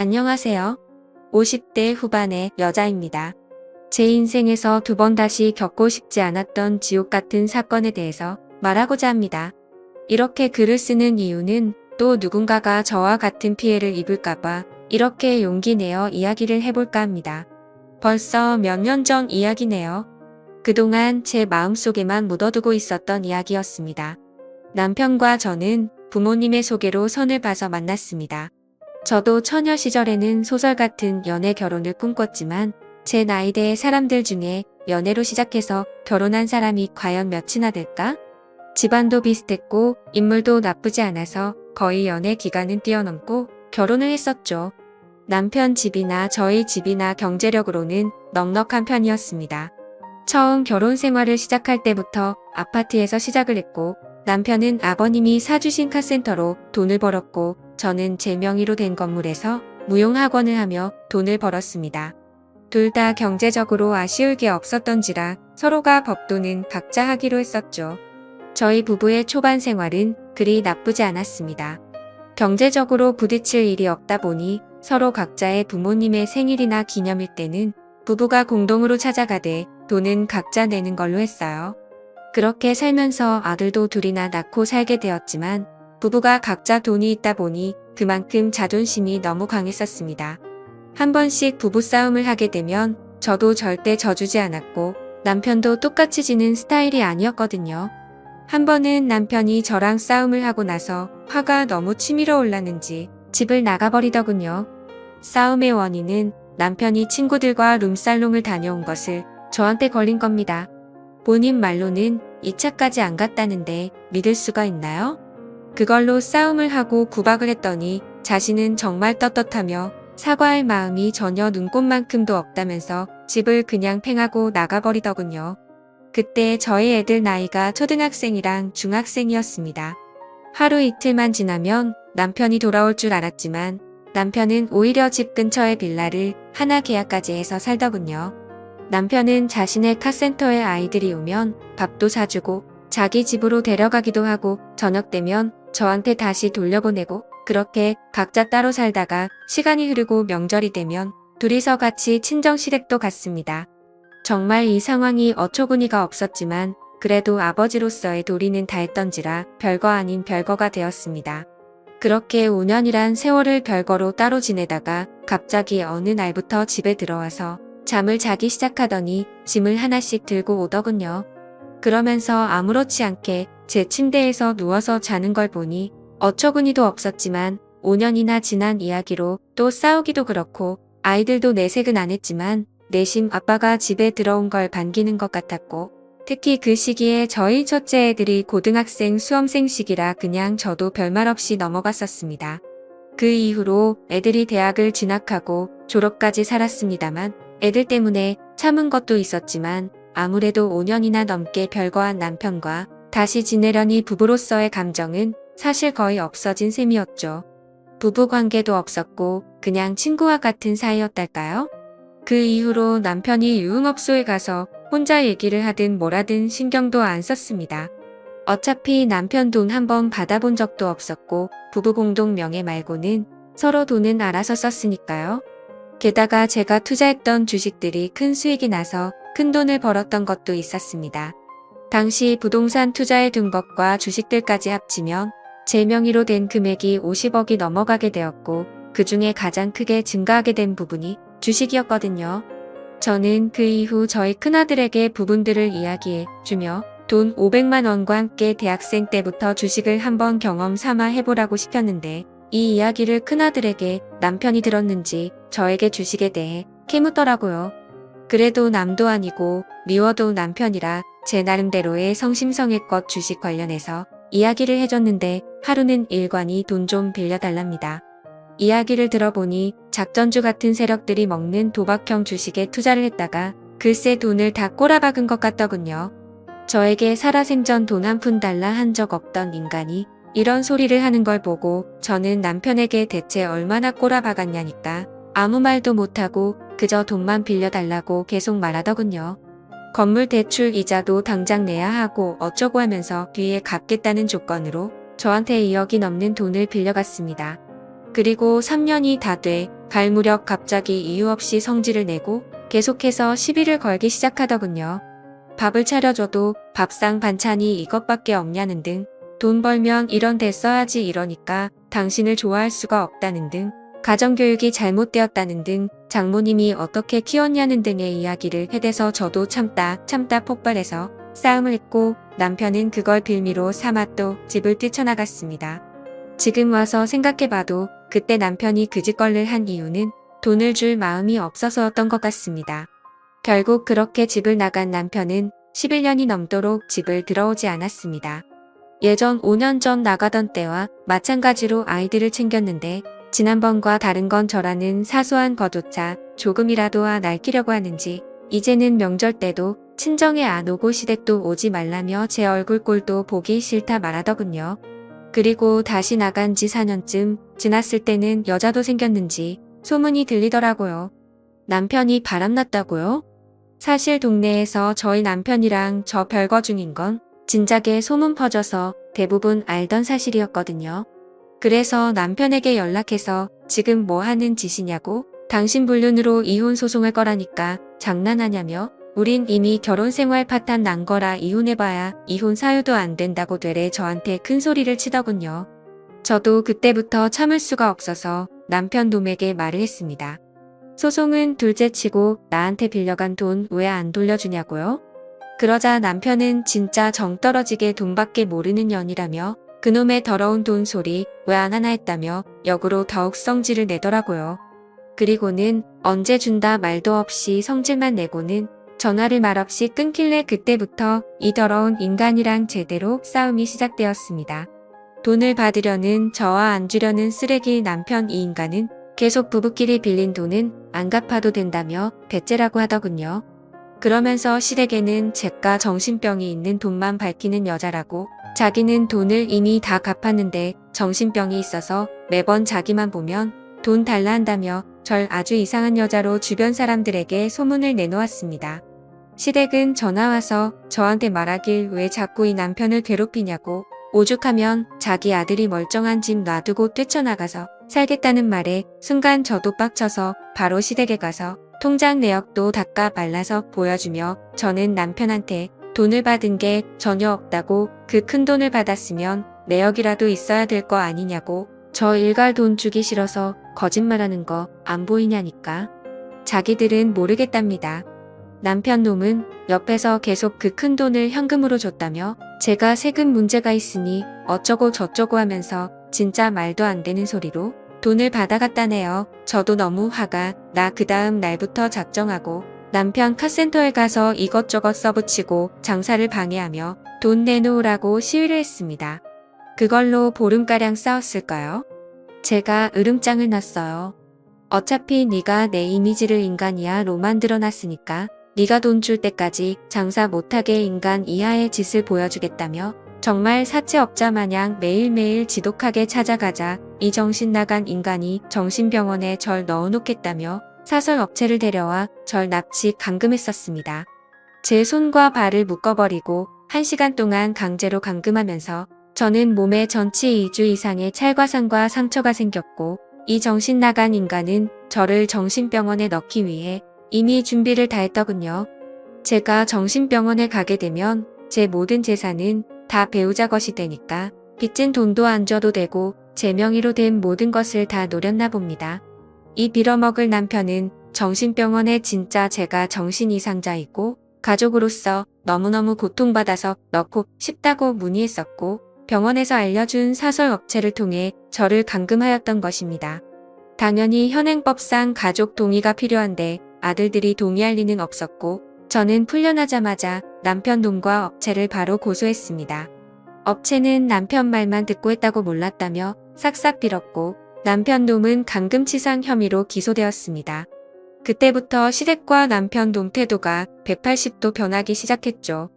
안녕하세요. 50대 후반의 여자입니다. 제 인생에서 두 번 다시 겪고 싶지 않았던 지옥 같은 사건에 대해서 말하고자 합니다. 이렇게 글을 쓰는 이유는 또 누군가가 저와 같은 피해를 입을까봐 이렇게 용기 내어 이야기를 해볼까 합니다. 벌써 몇 년 전 이야기네요. 그동안 제 마음속에만 묻어두고 있었던 이야기였습니다. 남편과 저는 부모님의 소개로 선을 봐서 만났습니다. 저도 처녀 시절에는 소설 같은 연애 결혼을 꿈꿨지만 제 나이대의 사람들 중에 연애로 시작해서 결혼한 사람이 과연 몇이나 될까? 집안도 비슷했고 인물도 나쁘지 않아서 거의 연애 기간은 뛰어넘고 결혼을 했었죠. 남편 집이나 저희 집이나 경제력으로는 넉넉한 편이었습니다. 처음 결혼 생활을 시작할 때부터 아파트에서 시작을 했고 남편은 아버님이 사주신 카센터로 돈을 벌었고 저는 제 명의로 된 건물에서 무용학원을 하며 돈을 벌었습니다. 둘 다 경제적으로 아쉬울 게 없었던지라 서로가 법도는 각자 하기로 했었죠. 저희 부부의 초반 생활은 그리 나쁘지 않았습니다. 경제적으로 부딪힐 일이 없다 보니 서로 각자의 부모님의 생일이나 기념일 때는 부부가 공동으로 찾아가되 돈은 각자 내는 걸로 했어요. 그렇게 살면서 아들도 둘이나 낳고 살게 되었지만 부부가 각자 돈이 있다 보니 그만큼 자존심이 너무 강했었습니다. 한 번씩 부부싸움을 하게 되면 저도 절대 져주지 않았고 남편도 똑같이 지는 스타일이 아니었거든요. 한 번은 남편이 저랑 싸움을 하고 나서 화가 너무 치밀어 올랐는지 집을 나가버리더군요. 싸움의 원인은 남편이 친구들과 룸살롱을 다녀온 것을 저한테 걸린 겁니다. 본인 말로는 2차까지 안 갔다는데 믿을 수가 있나요? 그걸로 싸움을 하고 구박을 했더니 자신은 정말 떳떳하며 사과할 마음이 전혀 눈꽃만큼도 없다면서 집을 그냥 팽하고 나가버리더군요. 그때 저희 애들 나이가 초등학생이랑 중학생이었습니다. 하루 이틀만 지나면 남편이 돌아올 줄 알았지만 남편은 오히려 집 근처의 빌라를 하나 계약까지 해서 살더군요. 남편은 자신의 카센터에 아이들이 오면 밥도 사주고 자기 집으로 데려가기도 하고 저녁 되면 저한테 다시 돌려보내고 그렇게 각자 따로 살다가 시간이 흐르고 명절이 되면 둘이서 같이 친정 시댁도 갔습니다. 정말 이 상황이 어처구니가 없었지만 그래도 아버지로서의 도리는 다했던지라 별거 아닌 별거가 되었습니다. 그렇게 5년이란 세월을 별거로 따로 지내다가 갑자기 어느 날부터 집에 들어와서 잠을 자기 시작하더니 짐을 하나씩 들고 오더군요. 그러면서 아무렇지 않게 제 침대에서 누워서 자는 걸 보니 어처구니도 없었지만 5년이나 지난 이야기로 또 싸우기도 그렇고 아이들도 내색은 안 했지만 내심 아빠가 집에 들어온 걸 반기는 것 같았고 특히 그 시기에 저희 첫째 애들이 고등학생 수험생 시기라 그냥 저도 별말 없이 넘어갔었습니다. 그 이후로 애들이 대학을 진학하고 졸업까지 살았습니다만 애들 때문에 참은 것도 있었지만 아무래도 5년이나 넘게 별거한 남편과 다시 지내려니 부부로서의 감정은 사실 거의 없어진 셈이었죠. 부부 관계도 없었고 그냥 친구와 같은 사이였달까요? 그 이후로 남편이 유흥업소에 가서 혼자 얘기를 하든 뭐라든 신경도 안 썼습니다. 어차피 남편 돈 한 번 받아본 적도 없었고 부부 공동 명의 말고는 서로 돈은 알아서 썼으니까요. 게다가 제가 투자했던 주식들이 큰 수익이 나서 큰 돈을 벌었던 것도 있었습니다. 당시 부동산 투자에 둔 것과 주식들까지 합치면 제 명의로 된 금액이 50억이 넘어가게 되었고 그 중에 가장 크게 증가하게 된 부분이 주식이었거든요. 저는 그 이후 저희 큰아들에게 부분들을 이야기해 주며 돈 500만 원과 함께 대학생 때부터 주식을 한번 경험 삼아 해보라고 시켰는데 이 이야기를 큰아들에게 남편이 들었는지 저에게 주식에 대해 캐묻더라고요. 그래도 남도 아니고 미워도 남편이라 제 나름대로의 성심성의껏 주식 관련해서 이야기를 해줬는데 하루는 일관이 돈 좀 빌려달랍니다. 이야기를 들어보니 작전주 같은 세력들이 먹는 도박형 주식에 투자를 했다가 글쎄 돈을 다 꼬라박은 것 같더군요. 저에게 살아생전 돈 한 푼 달라 한 적 없던 인간이 이런 소리를 하는 걸 보고 저는 남편에게 대체 얼마나 꼬라박았냐니까 아무 말도 못하고 그저 돈만 빌려달라고 계속 말하더군요. 건물 대출 이자도 당장 내야 하고 어쩌고 하면서 뒤에 갚겠다는 조건으로 저한테 2억이 넘는 돈을 빌려갔습니다. 그리고 3년이 다 돼 갈 무렵 갑자기 이유 없이 성질을 내고 계속해서 시비를 걸기 시작하더군요. 밥을 차려줘도 밥상 반찬이 이것밖에 없냐는 등 돈 벌면 이런 데 써야지 이러니까 당신을 좋아할 수가 없다는 등 가정교육이 잘못되었다는 등 장모님이 어떻게 키웠냐는 등의 이야기를 해대서 저도 참다 참다 폭발해서 싸움을 했고 남편은 그걸 빌미로 삼아 또 집을 뛰쳐나갔습니다. 지금 와서 생각해봐도 그때 남편이 그 짓걸를 한 이유는 돈을 줄 마음이 없어서였던 것 같습니다. 결국 그렇게 집을 나간 남편은 11년이 넘도록 집을 들어오지 않았습니다. 예전 5년 전 나가던 때와 마찬가지로 아이들을 챙겼는데 지난번과 다른 건 저라는 사소한 거조차 조금이라도 아 날끼려고 하는지 이제는 명절 때도 친정에 안 오고 시댁도 오지 말라며 제 얼굴 꼴도 보기 싫다 말하더군요. 그리고 다시 나간 지 4년쯤 지났을 때는 여자도 생겼는지 소문이 들리더라고요. 남편이 바람났다고요? 사실 동네에서 저희 남편이랑 저 별거 중인 건 진작에 소문 퍼져서 대부분 알던 사실이었거든요. 그래서 남편에게 연락해서 지금 뭐 하는 짓이냐고 당신 불륜으로 이혼 소송할 거라니까 장난하냐며 우린 이미 결혼 생활 파탄 난 거라 이혼해봐야 이혼 사유도 안 된다고 되레 저한테 큰 소리를 치더군요. 저도 그때부터 참을 수가 없어서 남편 놈에게 말을 했습니다. 소송은 둘째 치고 나한테 빌려간 돈 왜 안 돌려주냐고요? 그러자 남편은 진짜 정 떨어지게 돈밖에 모르는 년이라며 그놈의 더러운 돈 소리 왜 안 하나 했다며 역으로 더욱 성질을 내더라고요. 그리고는 언제 준다 말도 없이 성질만 내고는 전화를 말없이 끊길래 그때부터 이 더러운 인간이랑 제대로 싸움이 시작되었습니다. 돈을 받으려는 저와 안 주려는 쓰레기 남편 이 인간은 계속 부부끼리 빌린 돈은 안 갚아도 된다며 배째라고 하더군요. 그러면서 시댁에는 제가 정신병이 있는 돈만 밝히는 여자라고 자기는 돈을 이미 다 갚았는데 정신병이 있어서 매번 자기만 보면 돈 달라 한다며 절 아주 이상한 여자로 주변 사람들에게 소문을 내놓았습니다. 시댁은 전화 와서 저한테 말하길 왜 자꾸 이 남편을 괴롭히냐고 오죽하면 자기 아들이 멀쩡한 집 놔두고 뛰쳐나가서 살겠다는 말에 순간 저도 빡쳐서 바로 시댁에 가서 통장 내역도 닦아 발라서 보여주며 저는 남편한테 돈을 받은 게 전혀 없다고 그 큰 돈을 받았으면 내역이라도 있어야 될 거 아니냐고 저 일갈 돈 주기 싫어서 거짓말하는 거 안 보이냐니까. 자기들은 모르겠답니다. 남편 놈은 옆에서 계속 그 큰 돈을 현금으로 줬다며 제가 세금 문제가 있으니 어쩌고 저쩌고 하면서 진짜 말도 안 되는 소리로 돈을 받아갔다네요. 저도 너무 화가 나 그 다음 날부터 작정하고 남편 카센터에 가서 이것저것 써붙이고 장사를 방해하며 돈 내놓으라고 시위를 했습니다. 그걸로 보름가량 싸웠을까요? 제가 으름장을 놨어요. 어차피 네가 내 이미지를 인간이야 로 만들어놨으니까 네가 돈 줄 때까지 장사 못하게 인간 이하의 짓을 보여주겠다며 정말 사채업자 마냥 매일매일 지독하게 찾아가자 이 정신 나간 인간이 정신병원에 절 넣어놓겠다며 사설 업체를 데려와 절 납치 감금했었습니다. 제 손과 발을 묶어버리고 1시간 동안 강제로 감금하면서 저는 몸에 전치 2주 이상의 찰과상과 상처가 생겼고 이 정신 나간 인간은 저를 정신병원에 넣기 위해 이미 준비를 다 했더군요. 제가 정신병원에 가게 되면 제 모든 재산은 다 배우자 것이 되니까 빚진 돈도 안 줘도 되고 제 명의로 된 모든 것을 다 노렸나 봅니다. 이 빌어먹을 남편은 정신병원에 진짜 제가 정신 이상자이고 가족으로서 너무너무 고통받아서 넣고 싶다고 문의했었고 병원에서 알려준 사설 업체를 통해 저를 감금하였던 것입니다. 당연히 현행법상 가족 동의가 필요한데 아들들이 동의할 리는 없었고 저는 풀려나자마자 남편 놈과 업체를 바로 고소했습니다. 업체는 남편 말만 듣고 했다고 몰랐다며 싹싹 빌었고 남편 놈은 감금치상 혐의로 기소되었습니다. 그때부터 시댁과 남편 놈 태도가 180도 변하기 시작했죠.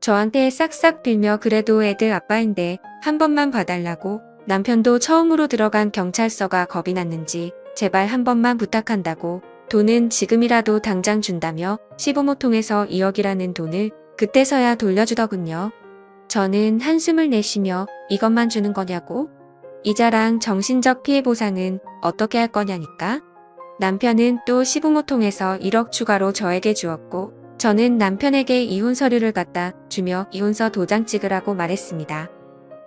저한테 싹싹 빌며 그래도 애들 아빠인데 한 번만 봐달라고 남편도 처음으로 들어간 경찰서가 겁이 났는지 제발 한 번만 부탁한다고 돈은 지금이라도 당장 준다며 시부모 통해서 2억이라는 돈을 그때서야 돌려주더군요. 저는 한숨을 내쉬며 이것만 주는 거냐고? 이자랑 정신적 피해 보상은 어떻게 할 거냐니까? 남편은 또 시부모 통해서 1억 추가로 저에게 주었고 저는 남편에게 이혼 서류를 갖다 주며 이혼서 도장 찍으라고 말했습니다.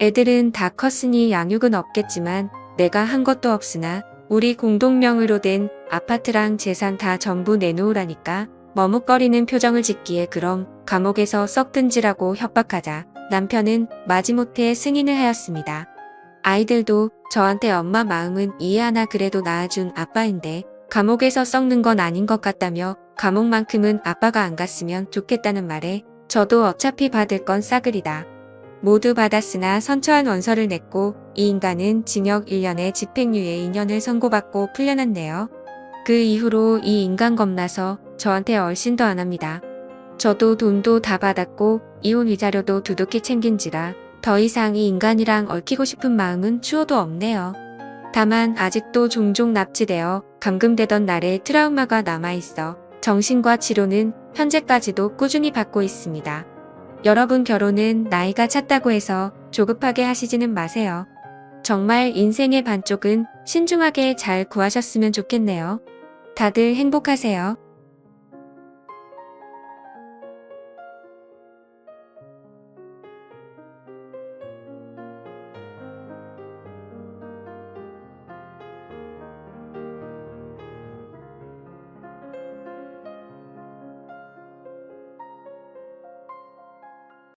애들은 다 컸으니 양육은 없겠지만 내가 한 것도 없으나 우리 공동명의로 된 아파트랑 재산 다 전부 내놓으라니까 머뭇거리는 표정을 짓기에 그럼 감옥에서 썩든지라고 협박하자 남편은 마지못해 승인을 하였습니다. 아이들도 저한테 엄마 마음은 이해하나 그래도 낳아준 아빠인데 감옥에서 썩는 건 아닌 것 같다며 감옥만큼은 아빠가 안 갔으면 좋겠다는 말에 저도 어차피 받을 건 싸그리다. 모두 받았으나 선처한 원서를 냈고 이 인간은 징역 1년에 집행유예 2년을 선고받고 풀려났네요. 그 이후로 이 인간 겁나서 저한테 얼씬도 안 합니다. 저도 돈도 다 받았고 이혼 위자료도 두둑히 챙긴지라 더 이상 이 인간이랑 얽히고 싶은 마음은 추호도 없네요. 다만 아직도 종종 납치되어 감금되던 날의 트라우마가 남아있어 정신과 치료는 현재까지도 꾸준히 받고 있습니다. 여러분 결혼은 나이가 찼다고 해서 조급하게 하시지는 마세요. 정말 인생의 반쪽은 신중하게 잘 구하셨으면 좋겠네요. 다들 행복하세요.